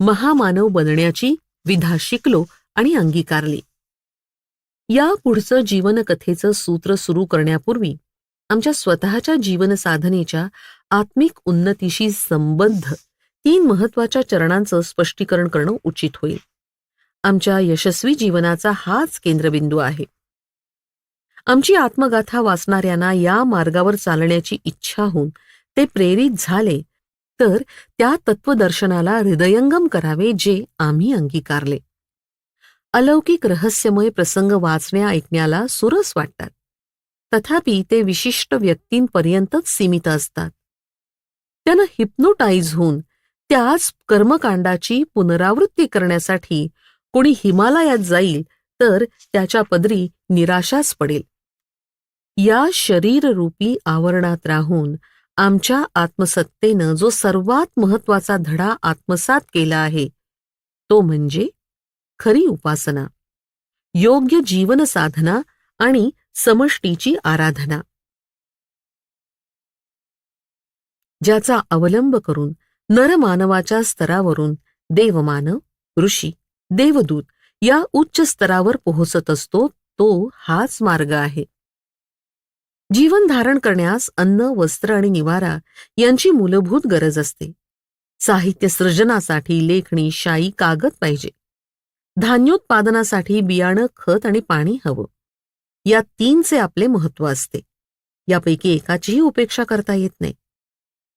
महामानव बनण्याची विधा शिकलो आणि अंगीकारली. या पुढचं जीवनकथेचं सूत्र सुरू करण्यापूर्वी आमच्या स्वतःच्या जीवन साधनेच्या आत्मिक उन्नतीशी संबद्ध तीन महत्त्वाच्या चरणांचं स्पष्टीकरण करणं उचित होईल. आमच्या यशस्वी जीवनाचा हाच केंद्रबिंदू आहे. आमची आत्मगाथा वाचणाऱ्यांना या मार्गावर चालण्याची इच्छा होऊन ते प्रेरित झाले तर त्या तत्वदर्शनाला हृदयंगम करावे जे आम्ही अंगीकारले. अलौकिक रहस्यमय प्रसंग वाचण्या ऐकण्याला सुरस वाटतात. तथापि ते विशिष्ट व्यक्तींपर्यंतच सीमित असतात. त्यानं हिप्नोटाईज होऊन त्याच कर्मकांडाची पुनरावृत्ती करण्यासाठी कोणी हिमालयात जाईल तर त्याच्या पदरी निराशाच पडेल. या शरीररूपी आवरणात राहून आमच्या आत्मसत्तेनं जो सर्वात महत्त्वाचा धडा आत्मसात केला आहे तो म्हणजे खरी उपासना योग्य जीवन साधना आणि समष्टीची आराधना. ज्याचा अवलंब करून नरमानवाच्या स्तरावरून देवमानव ऋषी देवदूत या उच्च स्तरावर पोहोचत असतो तो हाच मार्ग आहे. जीवन धारण करण्यास अन्न वस्त्र आणि निवारा यांची मूलभूत गरज असते. साहित्य सृजनासाठी लेखणी शाई कागद पाहिजे. धान्योत्पादनासाठी बियाणं खत आणि पाणी हवं. या तीनचे आपले महत्त्व असते. यापैकी एकाचीही उपेक्षा करता येत नाही.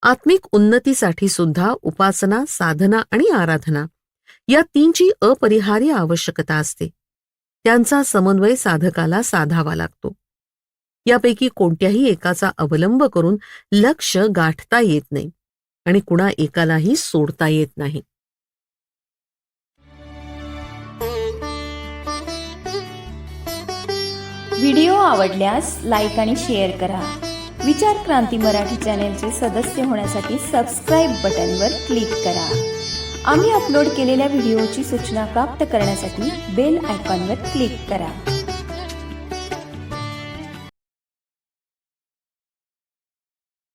आत्मिक उन्नतीसाठी सुद्धा उपासना साधना आणि आराधना या तीनची अपरिहार्य आवश्यकता असते. त्यांचा समन्वय साधकाला साधावा लागतो. यापैकी कोणत्याही एकाचा अवलंब करून लक्ष गाठता येत नाही आणि कुणा एकालाही सोडता येत नाही. व्हिडिओ आवडल्यास लाईक आणि शेअर करा. विचार क्रांती मराठी चॅनेलचे सदस्य होण्यासाठी सबस्क्राईब बटनवर क्लिक करा. आम्ही अपलोड केलेल्या व्हिडिओची सूचना प्राप्त करण्यासाठी बेल आयकॉनवर क्लिक करा.